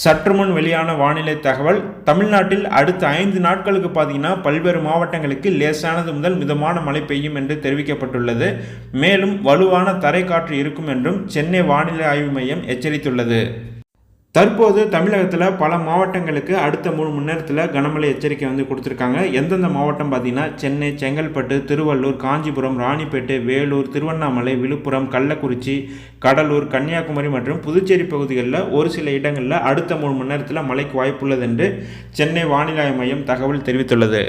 சற்று முன் வெளியான வானிலை தகவல் தமிழ்நாட்டில் அடுத்த ஐந்து நாட்களுக்கு பார்த்தீங்கன்னா பல்வேறு மாவட்டங்களுக்கு லேசானது முதல் மிதமான மழை பெய்யும் என்று தெரிவிக்கப்பட்டுள்ளது. மேலும் வலுவான தரைக்காற்று இருக்கும் என்றும் சென்னை வானிலை ஆய்வு மையம் எச்சரித்துள்ளது. தற்போது தமிழகத்தில் பல மாவட்டங்களுக்கு அடுத்த மூணு மணி நேரத்தில் கனமழை எச்சரிக்கை வந்து கொடுத்துருக்காங்க. எந்தெந்த மாவட்டம் பார்த்தீங்கன்னா சென்னை செங்கல்பட்டு திருவள்ளூர் காஞ்சிபுரம் ராணிப்பேட்டை வேலூர் திருவண்ணாமலை விழுப்புரம் கள்ளக்குறிச்சி கடலூர் கன்னியாகுமரி மற்றும் புதுச்சேரி பகுதிகளில் ஒரு சில இடங்களில் அடுத்த மூணு மணி நேரத்தில் மழைக்கு வாய்ப்புள்ளது என்று சென்னை வானிலை மையம் தகவல் தெரிவித்துள்ளது.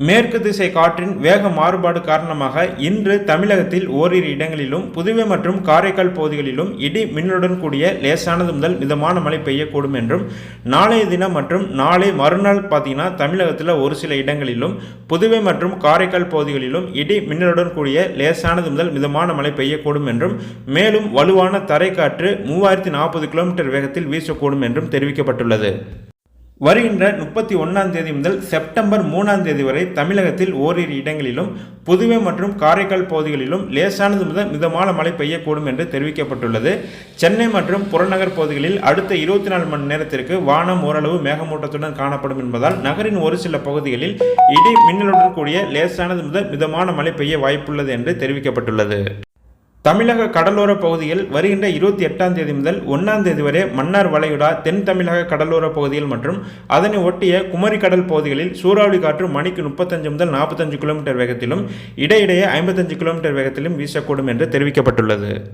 மேற்கு திசை காற்றின் வேக மாறுபாடு காரணமாக இன்று தமிழகத்தில் ஓரிரு இடங்களிலும் புதுவை மற்றும் காரைக்கால் பகுதிகளிலும் இடி மின்னலுடன் கூடிய லேசானது முதல் மிதமான மழை பெய்யக்கூடும் என்றும் நாளைய தினம் மற்றும் நாளை மறுநாள் பார்த்தீங்கன்னா தமிழகத்தில் ஒரு சில இடங்களிலும் புதுவை மற்றும் காரைக்கால் பகுதிகளிலும் இடி மின்னலுடன் கூடிய லேசானது முதல் மிதமான மழை பெய்யக்கூடும் என்றும் மேலும் வலுவான தரைக்காற்று மூவாயிரத்தி நாற்பது கிலோமீட்டர் வேகத்தில் வீசக்கூடும் என்றும் தெரிவிக்கப்பட்டுள்ளது. வருகின்ற முப்பத்தி ஒன்றாம் தேதி முதல் செப்டம்பர் மூணாம் தேதி வரை தமிழகத்தில் ஓரிரு இடங்களிலும் புதுவை மற்றும் காரைக்கால் பகுதிகளிலும் லேசானது முதல் மிதமான மழை பெய்யக்கூடும் என்று தெரிவிக்கப்பட்டுள்ளது. சென்னை மற்றும் புறநகர் பகுதிகளில் அடுத்த இருபத்தி நாலு மணி நேரத்திற்கு வானம் ஓரளவு மேகமூட்டத்துடன் காணப்படும் என்பதால் நகரின் ஒரு சில பகுதிகளில் இடி மின்னலுடன் கூடிய லேசானது முதல் மிதமான மழை பெய்ய வாய்ப்புள்ளது என்று தெரிவிக்கப்பட்டுள்ளது. தமிழக கடலோர பகுதியில் வருகின்ற இருபத்தி எட்டாம் தேதி முதல் ஒன்றாம் தேதி வரை மன்னார் வளைகுடா தென் தமிழக கடலோர பகுதியில் மற்றும் அதனை ஒட்டிய குமரி கடல் பகுதிகளில் சூறாவளி காற்று மணிக்கு முப்பத்தஞ்சு முதல் நாற்பத்தஞ்சு கிலோமீட்டர் வேகத்திலும் இடையிடையே ஐம்பத்தஞ்சு கிலோமீட்டர் வேகத்திலும் வீசக்கூடும் என்று தெரிவிக்கப்பட்டுள்ளது.